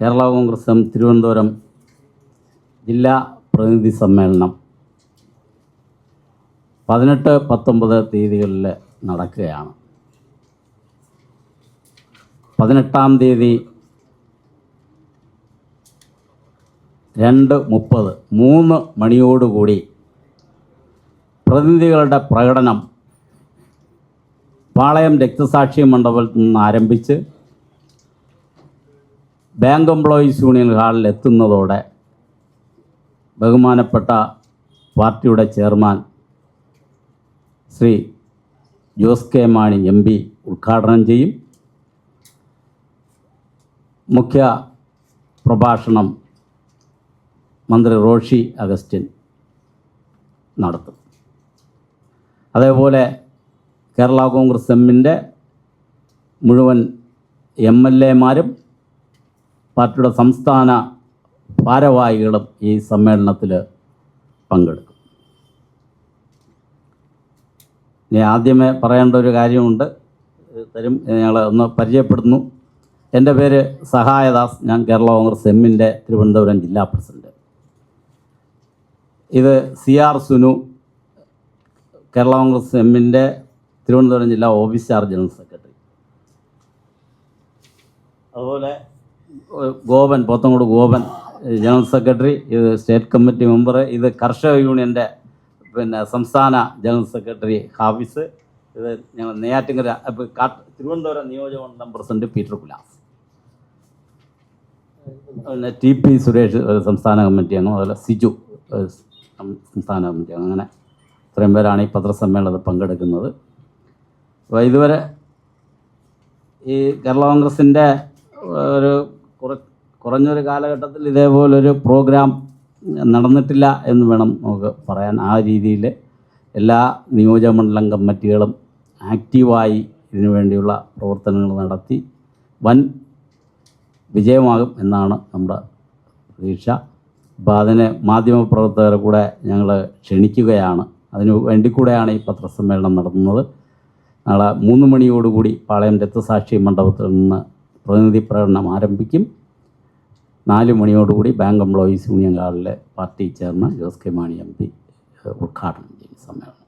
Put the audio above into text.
കേരള കോൺഗ്രസ് തിരുവനന്തപുരം ജില്ലാ പ്രതിനിധി സമ്മേളനം പതിനെട്ട് പത്തൊമ്പത് തീയതികളിൽ നടക്കുകയാണ്. പതിനെട്ടാം തീയതി രണ്ട് മുപ്പത് മൂന്ന് മണിയോടുകൂടി പ്രതിനിധികളുടെ പ്രകടനം പാളയം രക്തസാക്ഷി മണ്ഡപത്തിൽ നിന്ന് ആരംഭിച്ച് ബാങ്ക് എംപ്ലോയീസ് യൂണിയൻ ഹാളിൽ എത്തുന്നതോടെ ബഹുമാനപ്പെട്ട പാർട്ടിയുടെ chairman Shri Jose K Mani M P ഉദ്ഘാടനം ചെയ്യും. മുഖ്യ പ്രഭാഷണം മന്ത്രി റോഷി അഗസ്റ്റിൻ നടത്തും. അതേപോലെ കേരള കോൺഗ്രസ് എമ്മിന്റെ മുഴുവൻ എം എൽ എമാരും പാർട്ടിയുടെ സംസ്ഥാന ഭാരവാഹികളും ഈ സമ്മേളനത്തിൽ പങ്കെടുക്കും. ഇനി ആദ്യമേ പറയേണ്ട ഒരു കാര്യമുണ്ട്. തരും ഞങ്ങൾ ഒന്ന് പരിചയപ്പെടുന്നു എന്റെ പേര് സഹായദാസ്. ഞാൻ കേരള കോൺഗ്രസ് എമ്മിന്റെ തിരുവനന്തപുരം ജില്ലാ പ്രസിഡന്റ്. ഇത് സി ആർ സുനു കേരള കോൺഗ്രസ് എമ്മിന്റെ തിരുവനന്തപുരം ജില്ലാ ഓഫീസ് ചാർജ് ജനറൽ സെക്രട്ടറി. അതുപോലെ ഗോപൻ പോത്തങ്കോട് ഗോപൻ ജനറൽ സെക്രട്ടറി ഇത് സ്റ്റേറ്റ് കമ്മിറ്റി മെമ്പർ ഇത് കർഷക യൂണിയന്റെ പിന്നെ സംസ്ഥാന ജനറൽ സെക്രട്ടറി ഹാഫിസ് ഇത് ഞങ്ങൾ നെയ്യാറ്റിങ്കര തിരുവനന്തപുരം നിയോജകമണ്ഡലം പ്രസിഡന്റ് പീറ്റർ കുലാസ്. പിന്നെ ടി പി സുരേഷ് സംസ്ഥാന കമ്മിറ്റി അംഗം അതുപോലെ സിജു സംസ്ഥാന കമ്മിറ്റി അംഗം അങ്ങനെ ഇത്രയും പേരാണ് ഈ പത്രസമ്മേളനത്തിൽ പങ്കെടുക്കുന്നത്. അപ്പോൾ ഇതുവരെ ഈ കേരള കോൺഗ്രസിന്റെ ഒരു കുറ കുറഞ്ഞൊരു കാലഘട്ടത്തിൽ ഇതേപോലൊരു പ്രോഗ്രാം നടന്നിട്ടില്ല എന്ന് വേണം നമുക്ക് പറയാൻ. ആ രീതിയിൽ എല്ലാ നിയോജകമണ്ഡലം കമ്മിറ്റികളും ആക്റ്റീവായി ഇതിനു വേണ്ടിയുള്ള പ്രവർത്തനങ്ങൾ നടത്തി വൻ വിജയമാകും എന്നാണ് നമ്മുടെ പ്രതീക്ഷ. അപ്പോൾ അതിന് മാധ്യമപ്രവർത്തകരെ കൂടെ ഞങ്ങൾ ക്ഷണിക്കുകയാണ്. അതിനു വേണ്ടി കൂടെയാണ് ഈ പത്രസമ്മേളനം നടത്തുന്നത് നാളെ മൂന്ന് മണിയോടുകൂടി പാളയം രക്തസാക്ഷി മണ്ഡപത്തിൽ നിന്ന് പ്രതിനിധി പ്രകടനം ആരംഭിക്കും. നാല് മണിയോടുകൂടി bank employees union ഹാളിലെ party chairman Jose K Mani M P ഉദ്ഘാടനം ചെയ്യും സമ്മേളനം.